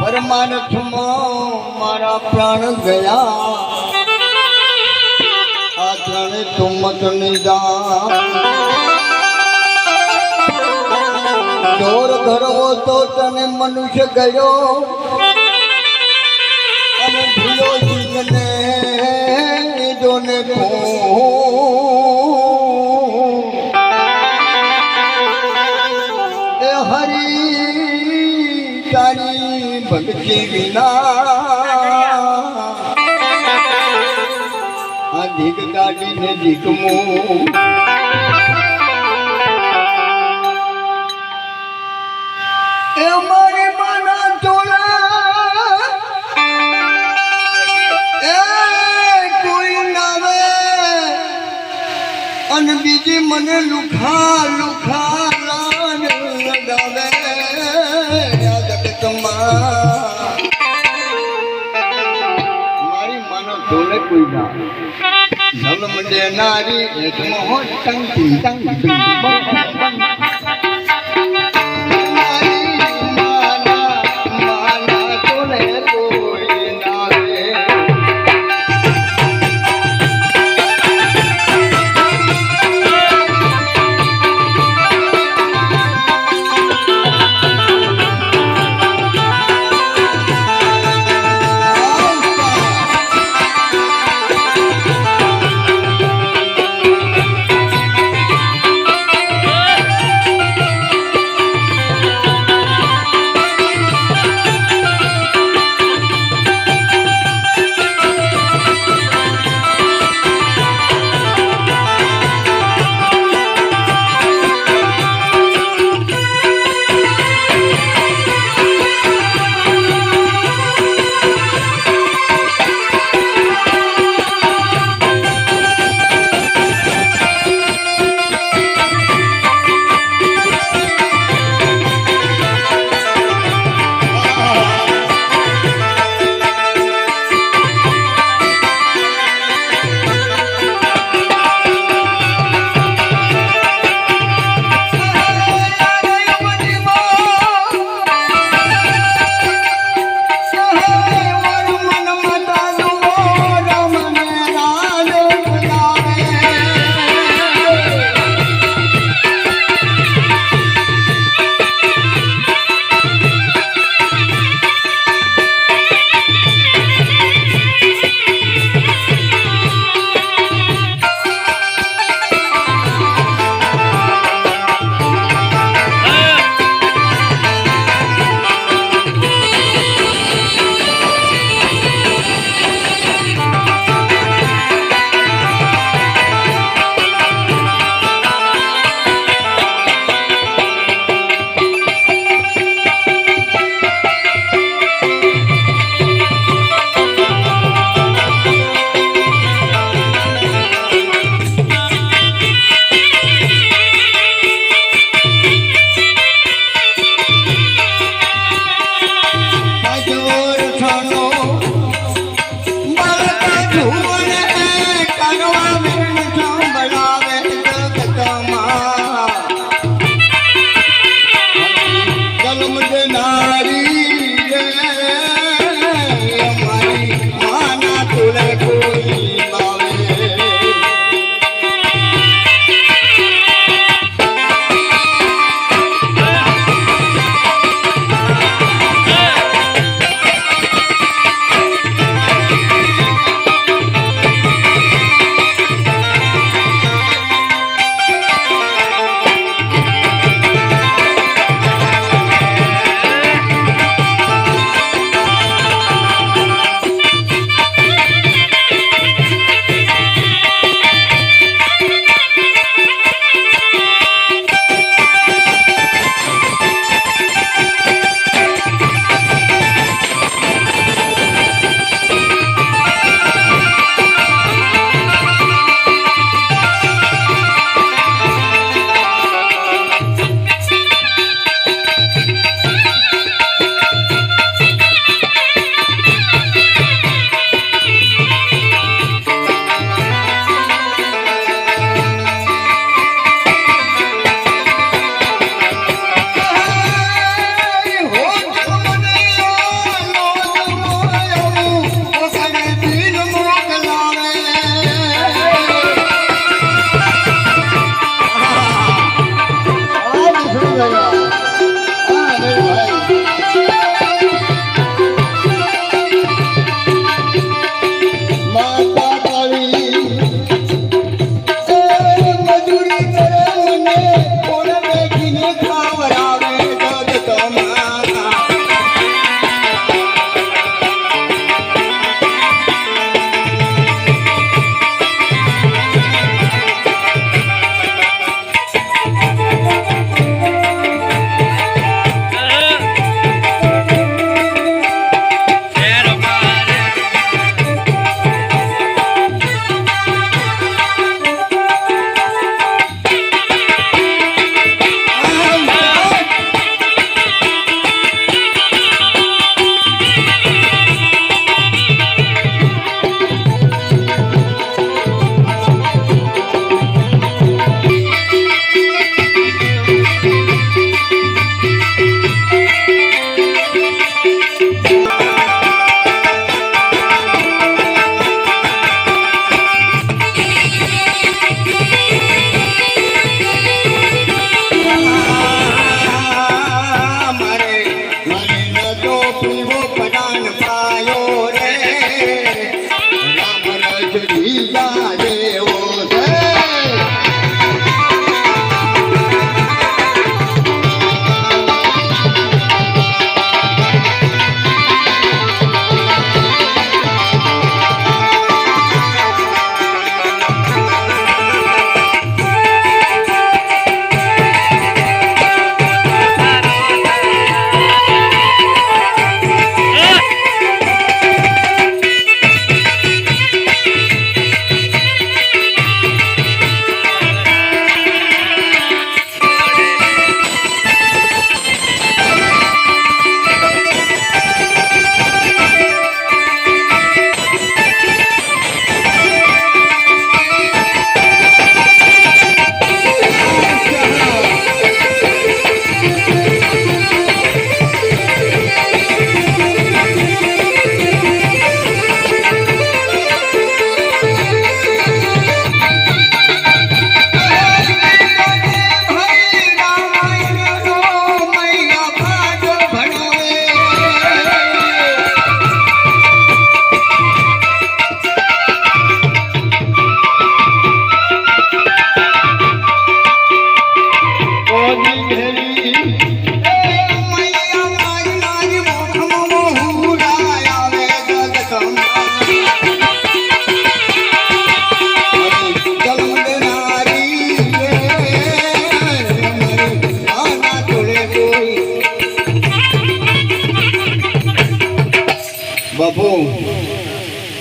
પરમાનથમાં મારા પ્રાણ ગયા. આ ત્રણે તુમત નિદાન. ચોર તને મનુષ્ય ગયો. હરી તારી ભક્તિ વિના દીક કાઢીને દીકમું એ મારી માના ચોલા એ કોઈ નાવે અને બીજી મને લુખા લુખા મારી માનો ચોલે કોઈ ના. નલ મંડે નારી એક મોહ ટંગ ટિંગ ટંગ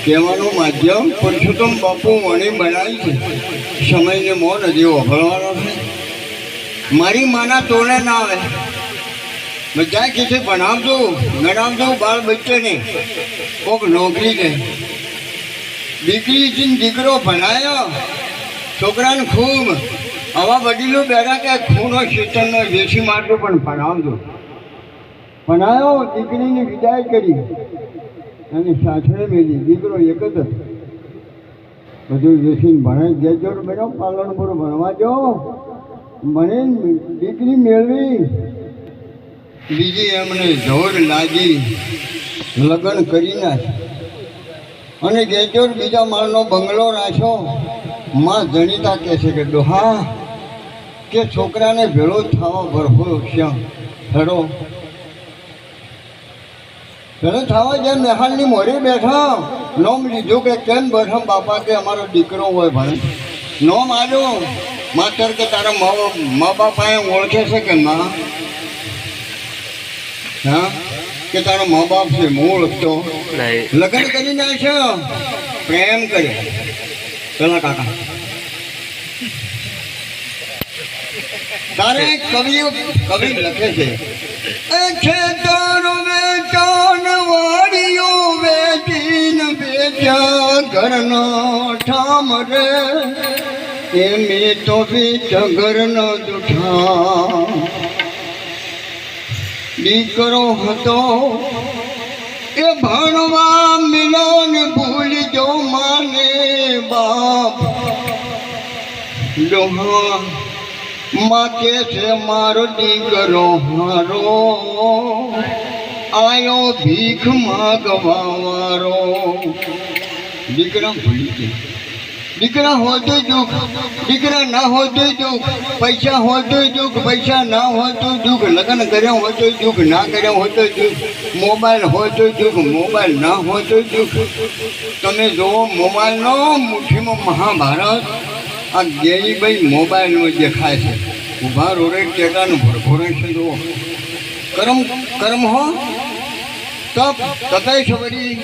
કહેવાનું માધ્યમ પુરુષોત્તમ બાપુ વણી બનાવી છે. સમયને મોન હજી વફળવાનો છે. મારી માના તોડે ના આવે. બધા કે છે ભણાવજો, ગણાવજો બાળ બચ્ચેને. કોક નોકરી દે. દીકરી છે દીકરો ભણાયો. છોકરાને ખૂબ. આવા વડીલો બેઠા કે ખૂનો શેતનનો વેસી મારજો પણ ભણાવજો. ભણાયો, દીકરીની વિદાય કરી. અને સાસરે મેલી. દીકરો એક જ. બધું વેચીને ભણાઈ જજો બેનો પાલનપુર ભણવા જો. મને દીકરી મેળવી. બીજી એમને જોર લાગી. લગ્ન કરી નાખ. અને ગેજોર બીજા માળનો બંગલો રાખ્યો. માં જણીતા કહે છે કે, ડોહા, કે છોકરાને ભેળો થવા ભરખો શ્યામ હેડો. ભેળો થવા જે મેહાલની મોરી બેઠા નોમ લીધું કે કેમ બેઠા બાપા કે અમારો દીકરો હોય ભાઈ? નોમ આજો માસ્ટર કે તારા મા મા બાપા એ ઓળખે છે કે ના? હા? કે તારો મા બાપ છે હું ઓળખતો? લગ્ન કરી નાખ્યો પ્રેમ કરે પેલા કાકા. તારે કવિ કવિ લખે છે. એ છે તારો વેચાણ ઘરનો ઠામ રે એમી તો બી ઘરનો દુઠા દીકરો હતો, એ ભણવા મિલન ભૂલજો માને બાપ. ડોહા માકે છે મારો દીકરો હારો. આયો ભીખ માગવા વારો દીકરા ભૂલી ગયા દીકરા હોતો દુઃખ. દીકરા ના હોતો દુઃખ. પૈસા હોતો દુઃખ. પૈસા ના હોતો દુઃખ. લગ્ન કર્યા હોતો દુઃખ. ના કર્યા હોતો દુઃખ. મોબાઈલ હોતો દુઃખ. મોબાઈલ ના હોતો દુઃખ. તમે જોવો મોબાઈલનો મુઠ્ઠીમાં મહાભારત. આ ગેરીભાઈ મોબાઈલમાં દેખાય છે. ઊભા રોડે ટેકાનું ભરભોરે છે, જુઓ. કર્મ, કરમ હો. તપ તપેશ્વરી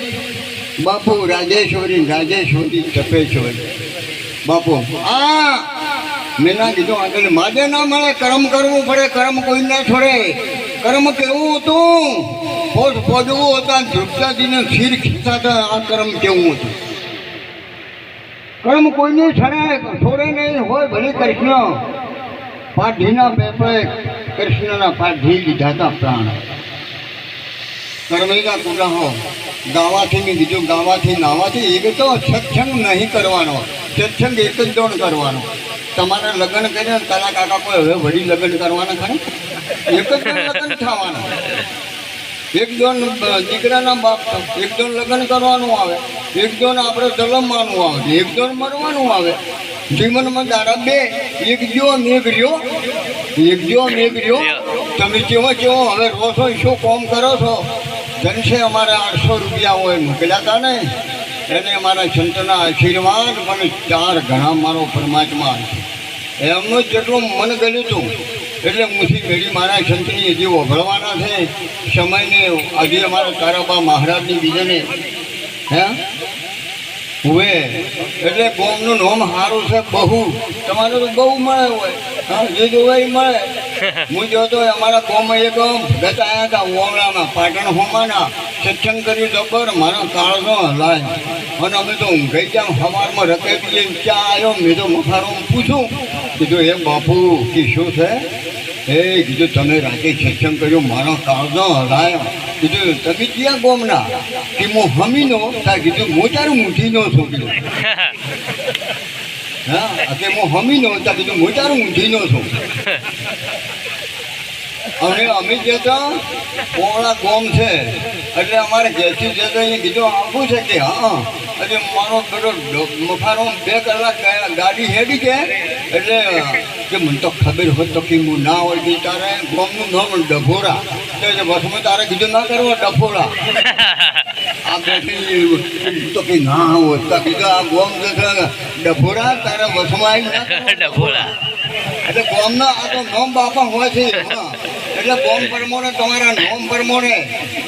બાપુ રાજેશ્વરી રાજેશ્વરી ચપેશ્વરી બાપુ, આ મેં ના કીધું આગળ, માજે ના મળે, કર્મ કરવું પડે, કર્મ કોઈ ના છોડે. કર્મ કેવું હતું? પોત પોજવું હતા ધ્રુપતાજીને ખીર ખીચાતા, આ કર્મ કેવું હતું? કર્મ કોઈને છડે, છોડે નહીં, હોય ભલે કૃષ્ણ. પાઠીના પેપરે કૃષ્ણના પાઠી લીધા હતા પ્રાણ. કર્મિકા કુડાહો ગાવાથી ને બીજું ગાવાથી નાવાથી એક તો સત્સંગ નહીં કરવાનો. સત્સંગ એક જ દોડ કરવાનો. તમારે લગ્ન કરીને તારા કાકા કોઈ હવે વળી લગ્ન કરવાના ખરે? એક જ લગ્ન થવાના. એક દોન દીકરાના બાપ, એક દોન લગ્ન કરવાનું આવે. એક દોન આપણે જલમવાનું આવે. એક દોન મરવાનું આવે. જીવનમાં દારા બે, એક જો મેઘ રહ્યો એક જો મેઘ રહ્યો તમે કેવો કેવો હવે રોશો શું કોમ કરો છો. જનશે અમારે આઠસો રૂપિયા હોય મોકલ્યા હતા ને. એને અમારા સંતના આશીર્વાદ મને ચાર ઘણા મારો પરમાત્મા એમનું જેટલું મન ગયું હતું એટલે મુથી મેળી મારા સંતની હજી ઓભળવાના છે. સમયને હજી અમારા તારાબા મહારાજની બીજાને, હે? હવે એટલે ગોમનું નામ સારું છે, બહુ. તમારું તો બહુ મળે હોય. હા, જે જોવાય મળે. હું જોતો અમારા ગોમાં એક ભગત આવ્યા હતા ઓમળામાં પાટણ હોમાના સત્સંગ કર્યું જબર મારો કાળનો હલાય અને અમે તો ઊંઘાઈ ગયા સવારમાં રકેબી ક્યાં આવ્યો? મેં તો મફારો પૂછું. કીધું, એ બાપુ, કે શું છે? એ કીધું, તમે રાતે સત્સંગ કર્યો, મારો કાળનો હલાયો કીધું, તમે ક્યાં ગોમના? કે હું હમીનો. તા કીધું, હું તારું મૂઠીનો છું કીધું હા કે હું હમીનો. તા કીધું, હું તારું મૂઠીનો છું. અને અમે જે તો પોળા ગોમ છે. એટલે અમારે જેથી જે તો અહીંયા કીધું આપવું છે કે હા એટલે મારો પેલો મફારો બે કલાક ગાડી હેડી છે. એટલે કે મને તો ખબર હોત તો કે હું ના હોય કે તારે ગોમનું નામ ડભોરા. એટલે એ બસમાં તારે કીધું ના કરવો ડફોરા આ બેઠી તો કે ના હોય તો કીધું આ ગોમ ડભોરા તારા વસમાં આવી ડભોલા એટલે ગોમના આ તો નોમ બાપા હોય છે. હા. એટલે ગોમ પ્રમાણે તમારા નોમ પ્રમાણે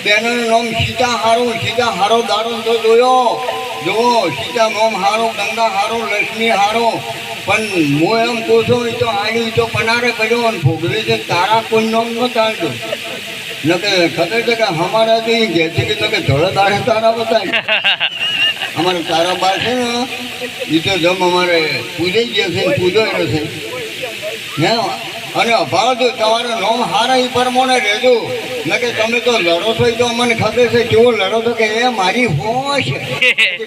બેનનું નામ સીતા હારો સીતા હારો દાડો તો જોયો. જુઓ, સીતા મોમ હારો, ગંગા હારો, લક્ષ્મી હારો. પણ હું એમ કહું છું એ તો આની તો પનારે કર્યો અને ભોગવે છે, તારા કોઈ નોમ ન ચાલતો ન કે ખબર છે કે અમારા ઈ ઘેર છે કે તો કે ધોળા દાડે તારા બતાવી અમારે તારા બાર છે ને એ તો જમ અમારે પૂજાઈ ગયા છે પૂજો છે. હે? અને અભાવ તો તમારે નોમ હારા એ પરમોને રહેજો. મેં કે તમે તો લડો છો તો અમને ખબર છે, કેવો લડો છો કે એ મારી હોશ.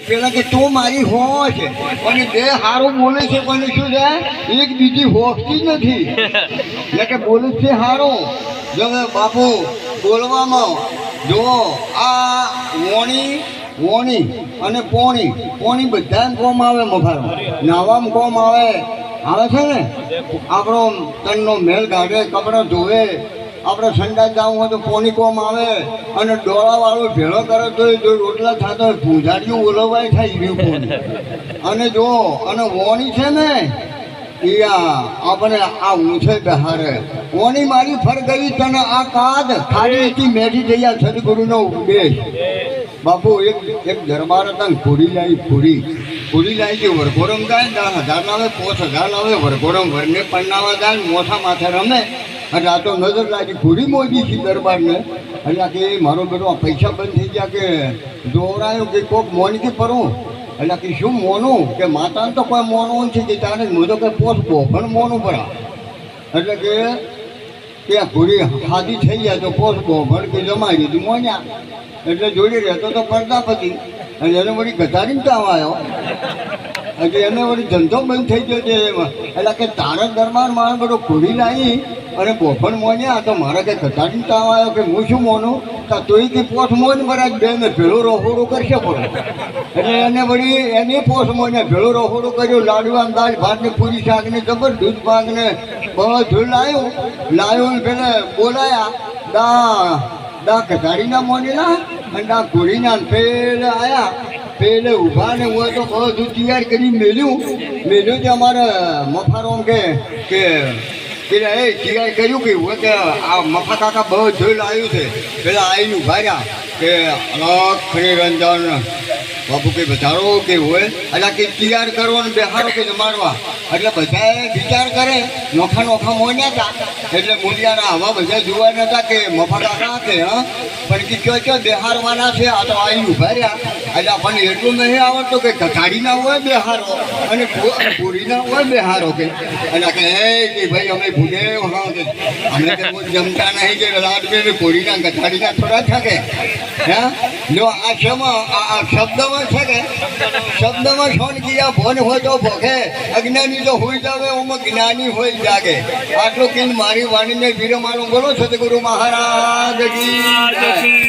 પેલા કે તું મારી હોશ. અને બે હારું બોલે છે, પણ શું છે? એક બીજી જ નથી. એટલે કે બોલે છે હારું. જો બાપુ, બોલવામાં જુઓ આ વોણી વોણી અને પોણી પોણી બધા કોમ આવે મફારો નાવામાં કોમ આવે. આવે છે ને? આપણો તનનો મેલ ગાઢે કપડાં ધોવે આપણે સંડાસ જવું હોય તો પોણી કોમ આવે અને ડોળાવાળો ભેળો કરે તો જો રોટલા થતા હોય પૂજારીઓ ઓલવાય થાય રહ્યું પોણી. અને જો અને વોણી છે ને એ આપણે આ ઊંચે બહારે. ઓની મારી ફર ગઈ તને આ કાદ ખાલી મેઢી આ સદગુરુનો ઉપદેશ. બાપુ, એક એક દરબાર હતા ને પૂરી લાવી પૂરી. પૂરી લાવી જે વરઘોરમ જાય ને હજાર લાવે, પાંચ હજાર લાવે વરઘોરમ વરને પરણાવા જાય મોઠા માથે રમે. અને આ તો નજર લાગી પૂરી મોજી છે દરબારને. એટલે કે મારો બેટો પૈસા બંધ થઈ ગયા કે દોરાયો કે કોક મોનકી પરું. એટલે કે શું મોનું? કે માતાને તો કોઈ મોનું છે કે તારે તો કે પોસ પણ મોનું પડા એટલે કે કે આ હાદી થઈ જાય તો પોસ ભણ કે જમાઈ દીધું, મોન્યા. એટલે જોડી રહેતો તો પ્રજાપતિ. અને એને વળી ગધારીને કામ આવ્યો. એટલે એને વળી ધંધો બંધ થઈ ગયો છે. એટલે કે તારક દરબાર મારે બધો ઘોડી લાવી અને બોફણ મોન્યા, તો મારે કંઈ ગધારીને કામ આવ્યો કે હું શું મોનું? તો તોય કે પોસ મોન બરાજ બે ને ભેળું રહોડું કરશે પણ. એટલે એને વળી એની પોસ મોને ભેળું રહોડું કર્યું લાડવા દાળ ભાત પૂરી શાક ને જબર દૂધ પાક ને બધું લાવ્યું લાવ્યું પેલે બોલાયા દા દા કટાડીના મોનેલા અને દા ઘોડીના પેલે આવ્યા પેલે ઊભા ને હોય તો બધું તૈયાર મેલ્યું. મેલ્યું તે અમારે મફારો કે કે પેલા એ તૈયાર કહ્યું કે હોય કે આ મફા કાકા બધું લાવ્યું છે. પેલા આવીને ઊભા કે અલગ શ્રી રંજન બાપુ કે વધારો કે હોય? એટલે કે તૈયાર કરવો ને બેહારો કે મારવા. એટલે બધાએ વિચાર કરે, નોખા નોખા મોન્યા હતા એટલે મૂલ્યાના આવા બધા જોવા નતા કે મફા કાકા કે, હા? પણ કે કયો કયો બેહારવાના છે, આ તો આવી ઊભા એટલે આપણને એટલું નહીં આવડતું કે કથાડીના હોય બેહારો અને પુ- પૂરીના હોય બેહારો કે. એટલે કે કે ભાઈ અમે ભૂલે કે, અમે તો જમતા નહીં કે, રાત બે પૂરીના કથાડીના થોડા છે કે. હે? જો આ શેમાં? આ શબ્દમાં છે કે? શબ્દમાં શોન કિયા ભોન હોય તો ભોગે. અજ્ઞાની તો હોઈ જાવે, ઓમાં જ્ઞાની હોય જાગે. આટલું કિન મારી વાણીને વિરમાણું બોલો સદગુરુ મહારાજ કી.